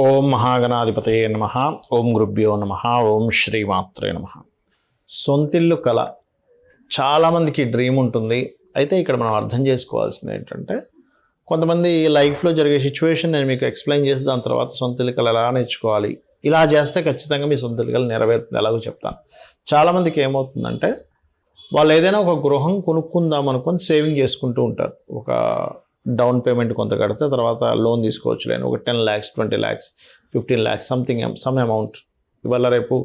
ఓం మహాగణాధిపతయే నమ. ఓం గురుభ్యో నమ. ఓం శ్రీమాత్రే నమ. సొంతిల్లు కళ. చాలామందికి డ్రీమ్ ఉంటుంది. అయితే ఇక్కడ మనం అర్థం చేసుకోవాల్సింది ఏంటంటే కొంతమంది లైఫ్లో జరిగే సిచ్యువేషన్ నేను మీకు ఎక్స్ప్లెయిన్ చేసి దాని తర్వాత సొంతిల్లు కళ ఎలా నేర్చుకోవాలి? ఇలా చేస్తే ఖచ్చితంగా మీ సొంతిల్లు కళ నెరవేరుతుంది ఎలాగో చెప్తాను. చాలామందికి ఏమవుతుందంటే వాళ్ళు ఏదైనా ఒక గృహం కొనుక్కుందాం అనుకొని సేవింగ్ చేసుకుంటూ ఉంటారు. ఒక డౌన్ పేమెంట్ కొంత కడితే తర్వాత లోన్ తీసుకోవచ్చు లేని ఒక ten lakhs twenty lakhs fifteen lakhs something some amount. ఇవాళ రేపు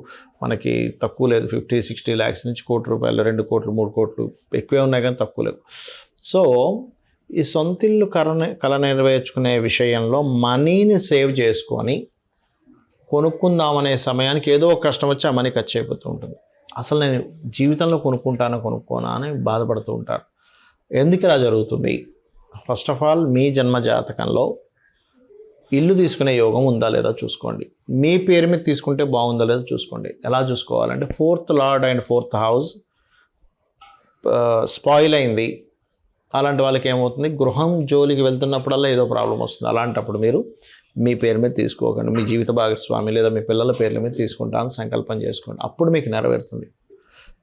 మనకి తక్కువ లేదు ఫిఫ్టీ సిక్స్టీ ల్యాక్స్ నుంచి కోటి రూపాయలు రెండు కోట్లు మూడు కోట్లు ఎక్కువే ఉన్నాయి కానీ తక్కువ లేవు. సో ఈ సొంతిల్లు కరణ కళ నెరవేర్చుకునే విషయంలో మనీని సేవ్ చేసుకొని కొనుక్కుందామనే సమయానికి ఏదో ఒక కష్టం వచ్చి ఆ మనీ ఖర్చు అయిపోతూ ఉంటుంది. అసలు నేను జీవితంలో కొనుక్కుంటాను కొనుక్కోనా అని బాధపడుతూ ఉంటాను ఎందుకు ఇలా జరుగుతుంది? ఫస్ట్ ఆఫ్ ఆల్ మీ జన్మ జాతకంలో ఇల్లు తీసుకునే యోగం ఉందా లేదా చూసుకోండి. మీ పేరు మీద తీసుకుంటే బాగుందా లేదా చూసుకోండి. ఎలా చూసుకోవాలంటే fourth lord and fourth house spoil అయింది. అలాంటి వాళ్ళకి ఏమవుతుంది? గృహం జోలికి వెళ్తున్నప్పుడల్లా ఏదో ప్రాబ్లం వస్తుంది. అలాంటప్పుడు మీరు మీ పేరు మీద తీసుకోకండి. మీ జీవిత భాగస్వామి లేదా మీ పిల్లల పేర్ల మీద తీసుకుంటానని సంకల్పం చేసుకోండి. అప్పుడు మీకు నెరవేరుతుంది.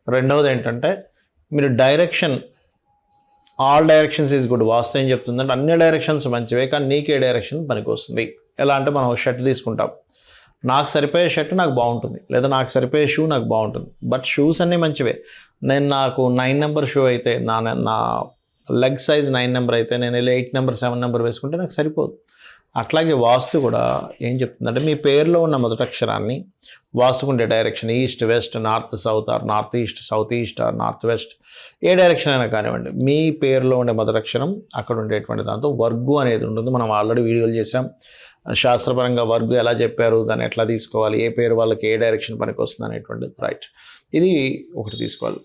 రెండవది ఏంటంటే మీరు direction all directions is good vastu ఏం చెప్తుందంటే అన్ని డైరెక్షన్స్ మంచివే కానీ నీకే డైరెక్షన్ పనికొస్తుంది. ఎలా అంటే మనం షర్ట్ తీసుకుంటాం. నాకు సరిపోయే షర్ట్ నాకు బాగుంటుంది లేదా నాకు సరిపోయే షూ నాకు బాగుంటుంది. బట్ షూస్ అన్నీ మంచివే. నేను నాకు నైన్ నెంబర్ షూ అయితే నా నా లెగ్ సైజ్ నైన్ నెంబర్ అయితే నేను వెళ్ళి ఎయిట్ నెంబర్ సెవెన్ నెంబర్ వేసుకుంటే నాకు సరిపోదు. అట్లాగే వాస్తు కూడా ఏం చెప్తుందంటే మీ పేరులో ఉన్న మొదటి అక్షరాన్ని వాస్తుకుండే direction east west north south or north east south east or north west A direction అయినా కానివ్వండి మీ పేరులో ఉండే మొదటి అక్షరం అక్కడ ఉండేటువంటి దాంతో వర్గు అనేది ఉంటుంది. మనం ఆల్రెడీ వీడియోలు చేసాం శాస్త్రపరంగా వర్గు ఎలా చెప్పారు దాన్ని ఎట్లా తీసుకోవాలి ఏ పేరు వాళ్ళకి ఏ డైరెక్షన్ పనికి వస్తుంది అనేటువంటిది. రైట్ ఇది ఒకటి తీసుకోవాలి.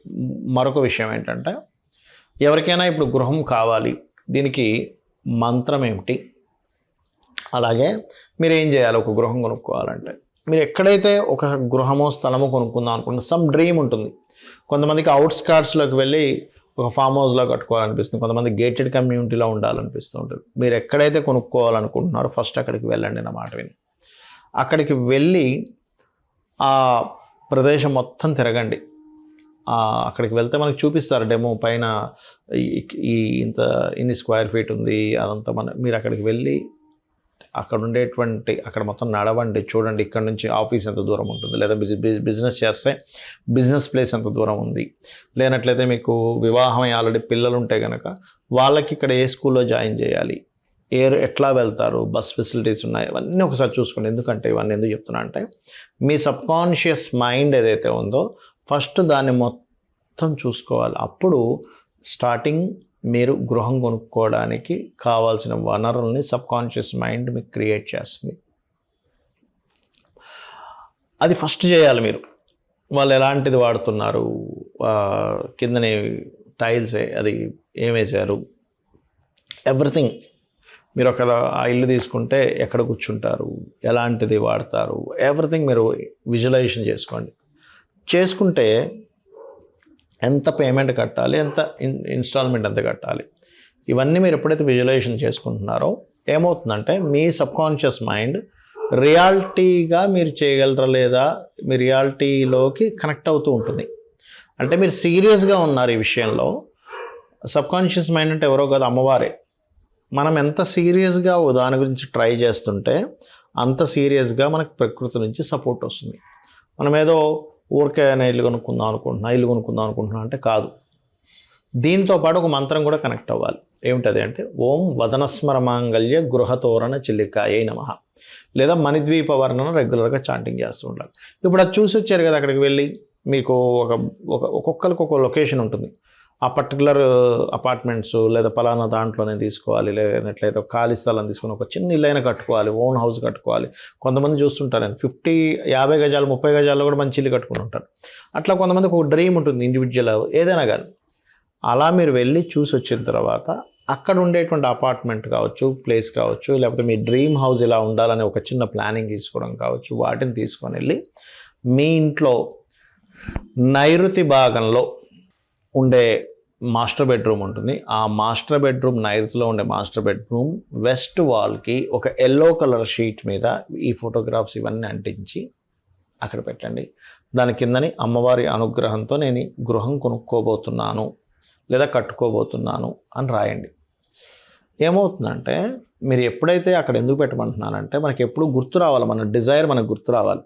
మరొక విషయం ఏంటంటే ఎవరికైనా ఇప్పుడు గృహం కావాలి దీనికి మంత్రం ఏమిటి? అలాగే మీరు ఏం చేయాలి? ఒక గృహం కొనుక్కోవాలంటే. మీరు ఎక్కడైతే ఒక గృహమో స్థలమో కొనుక్కుందాం అనుకుంటే సమ్ డ్రీమ్ ఉంటుంది. కొంతమందికి అవుట్స్కార్ట్స్లోకి వెళ్ళి ఒక ఫామ్ హౌస్లో కట్టుకోవాలనిపిస్తుంది. కొంతమంది గేటెడ్ కమ్యూనిటీలో ఉండాలనిపిస్తూ ఉంటుంది మీరు ఎక్కడైతే కొనుక్కోవాలనుకుంటున్నారో ఫస్ట్ అక్కడికి వెళ్ళండి నా మాట విని. అక్కడికి వెళ్ళి ఆ ప్రదేశం మొత్తం తిరగండి. అక్కడికి వెళ్తే మనకి చూపిస్తారు డెమో పైన ఈ ఇంత ఇన్ని స్క్వేర్ ఫీట్ ఉంది అదంతా మన మీరు అక్కడికి వెళ్ళి అక్కడ ఉండేటువంటి అక్కడ మొత్తం నడవండి. చూడండి ఇక్కడ నుంచి ఆఫీస్ ఎంత దూరం ఉంటుంది లేదా బిజి బిజినెస్ చేస్తే బిజినెస్ ప్లేస్ ఎంత దూరం ఉంది. లేనట్లయితే మీకు వివాహం ఆల్రెడీ పిల్లలు ఉంటే కనుక వాళ్ళకి ఇక్కడ ఏ స్కూల్లో జాయిన్ చేయాలి ఏ ఎట్లా వెళ్తారు బస్ ఫెసిలిటీస్ ఉన్నాయి ఇవన్నీ ఒకసారి చూసుకోండి. ఎందుకంటే ఇవన్నీ ఎందుకు చెప్తున్నా అంటే మీ సబ్కాన్షియస్ మైండ్ ఏదైతే ఉందో ఫస్ట్ దాన్ని మొత్తం చూసుకోవాలి. అప్పుడు స్టార్టింగ్ మీరు గృహం కొనుక్కోవడానికి కావాల్సిన వనరుల్ని సబ్కాన్షియస్ మైండ్ మీకు క్రియేట్ చేస్తుంది. అది ఫస్ట్ చేయాలి మీరు. వాళ్ళు ఎలాంటిది వాడుతున్నారు? కిందనే టైల్స్ అది ఏమేశారు ఎవ్రీథింగ్. మీరు ఒక ఆ ఇల్లు తీసుకుంటే ఎక్కడ కూర్చుంటారు? ఎలాంటిది వాడతారు? ఎవ్రీథింగ్ మీరు విజువలైజేషన్ చేసుకోండి. చేసుకుంటే ఎంత పేమెంట్ కట్టాలి ఎంత ఇన్ ఇన్స్టాల్మెంట్ ఎంత కట్టాలి. ఇవన్నీ మీరు ఎప్పుడైతే విజువలైజేషన్ చేసుకుంటున్నారో ఏమవుతుందంటే మీ సబ్కాన్షియస్ మైండ్ రియాలిటీగా మీరు చేయగలరా లేదా మీ రియాలిటీలోకి కనెక్ట్ అవుతూ ఉంటుంది. అంటే మీరు సీరియస్గా ఉన్నారు ఈ విషయంలో సబ్కాన్షియస్ మైండ్ అంటే ఎవరో కాదు అమ్మవారే. మనం ఎంత సీరియస్గా దాని గురించి ట్రై చేస్తుంటే అంత సీరియస్గా మనకు ప్రకృతి నుంచి సపోర్ట్ వస్తుంది. మనం ఏదో ఊరికే నేను ఇల్లు కొనుక్కుందాం అనుకుంటున్నా ఇల్లు కొనుక్కుందాం అనుకుంటున్నా అంటే కాదు. దీంతో పాటు ఒక మంత్రం కూడా కనెక్ట్ అవ్వాలి. ఏమిటది అంటే ఓం వదనస్మర మాంగళ్య గృహతోరణ చిల్లికాయ నమ. లేదా మణిద్వీప వర్ణన రెగ్యులర్గా చాంటింగ్ చేస్తూ ఉండాలి. ఇప్పుడు అది చూసి వచ్చారు కదా అక్కడికి వెళ్ళి మీకు ఒక ఒక ఒక్కొక్కరికి ఒక లొకేషన్ ఉంటుంది. ఆ పర్టికులర్ అపార్ట్మెంట్స్ uh, లేదా పలానా దాంట్లోనే తీసుకోవాలి లేనట్లయితే ఒక ఖాళీ స్థలం తీసుకుని ఒక చిన్న ఇల్లైనా కట్టుకోవాలి ఓన్ హౌస్ కట్టుకోవాలి. కొంతమంది చూస్తుంటారు నేను ఫిఫ్టీ యాభై గజాలు ముప్పై గజాల్లో కూడా మంచి ఇల్లు కట్టుకుని ఉంటారు. అట్లా కొంతమందికి ఒక డ్రీమ్ ఉంటుంది ఇండివిజువల్ ఏదైనా కానీ. అలా మీరు వెళ్ళి చూసి వచ్చిన తర్వాత అక్కడ ఉండేటువంటి అపార్ట్మెంట్ కావచ్చు ప్లేస్ కావచ్చు లేకపోతే మీ డ్రీమ్ హౌస్ ఇలా ఉండాలని ఒక చిన్న ప్లానింగ్ తీసుకోవడం కావచ్చు వాటిని తీసుకొని వెళ్ళి మీ ఇంట్లో నైరుతి భాగంలో ఉండే మాస్టర్ బెడ్రూమ్ ఉంటుంది. ఆ మాస్టర్ బెడ్రూమ్ నైరుతిలో ఉండే మాస్టర్ బెడ్రూమ్ వెస్ట్ వాల్కి ఒక ఎల్లో కలర్ షీట్ మీద ఈ ఫోటోగ్రాఫ్స్ ఇవన్నీ అంటించి అక్కడ పెట్టండి. దాని కిందని అమ్మవారి అనుగ్రహంతో నేను గృహం కొనుక్కోబోతున్నాను లేదా కట్టుకోబోతున్నాను అని రాయండి. ఏమవుతుందంటే మీరు ఎప్పుడైతే అక్కడ ఎందుకు పెట్టమంటున్నానంటే మనకి ఎప్పుడు గుర్తు రావాలి మన డిజైర్ మనకు గుర్తు రావాలి.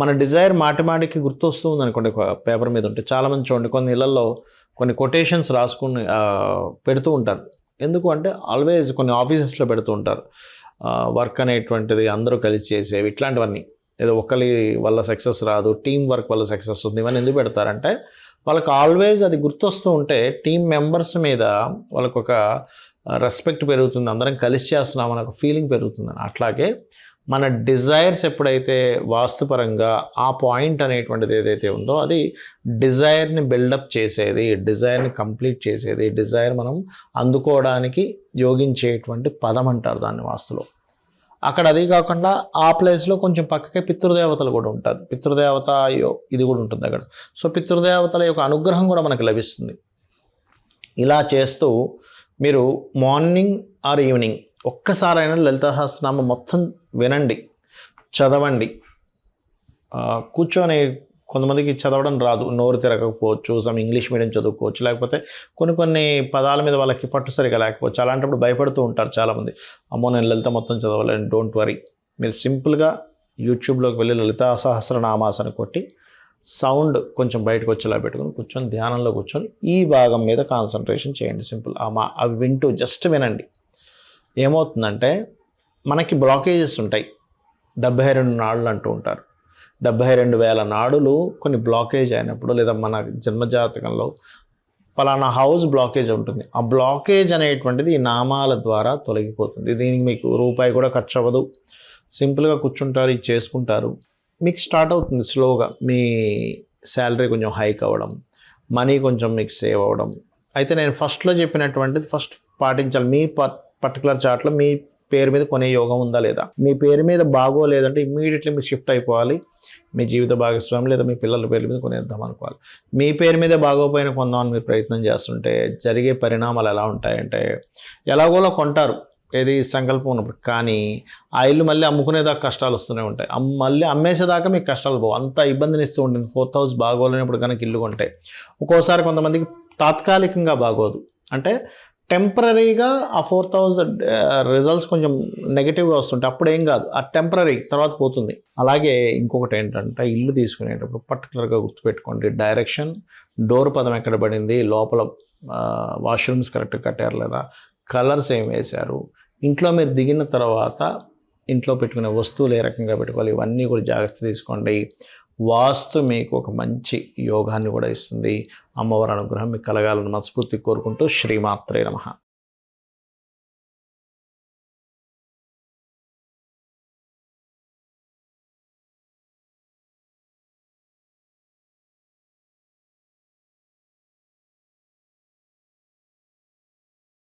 మన డిజైర్ మాటిమాటికి గుర్తొస్తుంది అనుకోండి పేపర్ మీద ఉంటే. చాలామంది చూడండి కొన్ని ఇళ్ళలో కొన్ని కొటేషన్స్ రాసుకుని పెడుతూ ఉంటారు. ఎందుకు అంటే ఆల్వేజ్ కొన్ని ఆఫీసెస్లో పెడుతూ ఉంటారు. వర్క్ అనేటువంటిది అందరూ కలిసి చేసేవి ఇట్లాంటివన్నీ. ఏదో ఒకరి వల్ల సక్సెస్ రాదు టీం వర్క్ వల్ల సక్సెస్ వస్తుంది ఇవన్నీ ఎందుకు పెడతారంటే వాళ్ళకి ఆల్వేజ్ అది గుర్తొస్తూ ఉంటే టీం మెంబర్స్ మీద వాళ్ళకు ఒక రెస్పెక్ట్ పెరుగుతుంది. అందరం కలిసి చేస్తున్నాం అనే ఒక ఫీలింగ్ పెరుగుతుంది అట్లాగే మన డిజైర్స్ ఎప్పుడైతే వాస్తుపరంగా ఆ పాయింట్ అనేటువంటిది ఏదైతే ఉందో అది డిజైర్ని బిల్డప్ చేసేది డిజైర్ని కంప్లీట్ చేసేది డిజైర్ మనం అందుకోవడానికి యోగించేటువంటి పదం అంటారు దాన్ని వాస్తులో. అక్కడ అది కాకుండా ఆ ప్లేస్లో కొంచెం పక్కకే పితృదేవతలు కూడా ఉంటుంది పితృదేవత ఇది కూడా ఉంటుంది అక్కడ. సో పితృదేవతల యొక్క అనుగ్రహం కూడా మనకు లభిస్తుంది. ఇలా చేస్తూ మీరు మార్నింగ్ ఆర్ ఈవినింగ్ ఒక్కసారైనా లలిత సహస్రనామం మొత్తం వినండి చదవండి. కూర్చొని కొంతమందికి చదవడం రాదు నోరు తిరగకపోవచ్చు సమ్ ఇంగ్లీష్ మీడియం చదువుకోవచ్చు లేకపోతే కొన్ని కొన్ని పదాల మీద వాళ్ళకి పట్టు సరిగా లేకపోవచ్చు అలాంటప్పుడు భయపడుతూ ఉంటారు చాలామంది. అమ్మో నేను లలిత మొత్తం చదవలేను డోంట్ వరీ మీరు సింపుల్గా యూట్యూబ్లోకి వెళ్ళి లలిత సహస్రనామాసన కొట్టి సౌండ్ కొంచెం బయటకు వచ్చేలా పెట్టుకొని కూర్చొని ధ్యానంలో కూర్చొని ఈ భాగం మీద కాన్సన్ట్రేషన్ చేయండి సింపుల్. ఆ మా అవి వింటూ జస్ట్ వినండి. ఏమవుతుందంటే మనకి బ్లాకేజెస్ ఉంటాయి. డెబ్బై రెండు నాడులు అంటూ ఉంటారు. డెబ్బై రెండు వేల నాడులు కొన్ని బ్లాకేజ్ అయినప్పుడు లేదా మన జన్మజాతకంలో పలానా హౌస్ బ్లాకేజ్ ఉంటుంది. ఆ బ్లాకేజ్ అనేటువంటిది ఈ నామాల ద్వారా తొలగిపోతుంది. దీనికి మీకు రూపాయి కూడా ఖర్చు అవ్వదు సింపుల్గా కూర్చుంటారు ఇది చేసుకుంటారు. మీకు స్టార్ట్ అవుతుంది స్లోగా. మీ శాలరీ కొంచెం హైక్ అవ్వడం మనీ కొంచెం మీకు సేవ్ అవ్వడం. అయితే నేను ఫస్ట్లో చెప్పినటువంటిది ఫస్ట్ పాటించాలి. మీ పర్టికులర్ చార్ట్లో మీ పేరు మీద కొనే యోగం ఉందా లేదా? మీ పేరు మీద బాగోలేదంటే ఇమ్మీడియట్లీ మీరు షిఫ్ట్ అయిపోవాలి. మీ జీవిత భాగస్వామి లేదా మీ పిల్లల పేరు మీద కొనేద్దాం అనుకోవాలి. మీ పేరు మీద బాగోపోయిన కొందామని మీరు ప్రయత్నం చేస్తుంటే జరిగే పరిణామాలు ఎలా ఉంటాయంటే ఎలాగోలా కొంటారు. ఏది సంకల్పం ఉన్నప్పుడు. కానీ ఆ ఇల్లు మళ్ళీ అమ్ముకునేదాకా కష్టాలు వస్తూనే ఉంటాయి. మళ్ళీ అమ్మేసేదాకా మీకు కష్టాలు పోవు. అంత ఇబ్బందిని ఇస్తూ ఉంటుంది. ఫోర్త్ హౌస్ బాగోలేనప్పుడు కనుక ఇల్లు కొంటే. ఒక్కోసారి కొంతమందికి తాత్కాలికంగా బాగోదు. అంటే టెంపరీగా ఆ ఫోర్ థౌజండ్ రిజల్ట్స్ కొంచెం నెగిటివ్గా వస్తుంటే అప్పుడు ఏం కాదు. ఆ టెంపరీ తర్వాత పోతుంది. అలాగే ఇంకొకటి ఏంటంటే ఇల్లు తీసుకునేటప్పుడు పర్టికులర్గా గుర్తుపెట్టుకోండి. డైరెక్షన్ డోర్ పదం ఎక్కడ పడింది లోపల వాష్రూమ్స్ కరెక్ట్గా కట్టారు లేదా కలర్స్ ఏం వేశారు ఇంట్లో మీరు దిగిన తర్వాత ఇంట్లో పెట్టుకునే వస్తువులు ఏ రకంగా పెట్టుకోవాలి ఇవన్నీ కూడా జాగ్రత్త తీసుకోండి. వాస్తు మీకు ఒక మంచి యోగాన్ని కూడా ఇస్తుంది. అమ్మవారి అనుగ్రహం మీకు కలగాలని మనస్ఫూర్తి కోరుకుంటూ శ్రీమాత్రే నమః.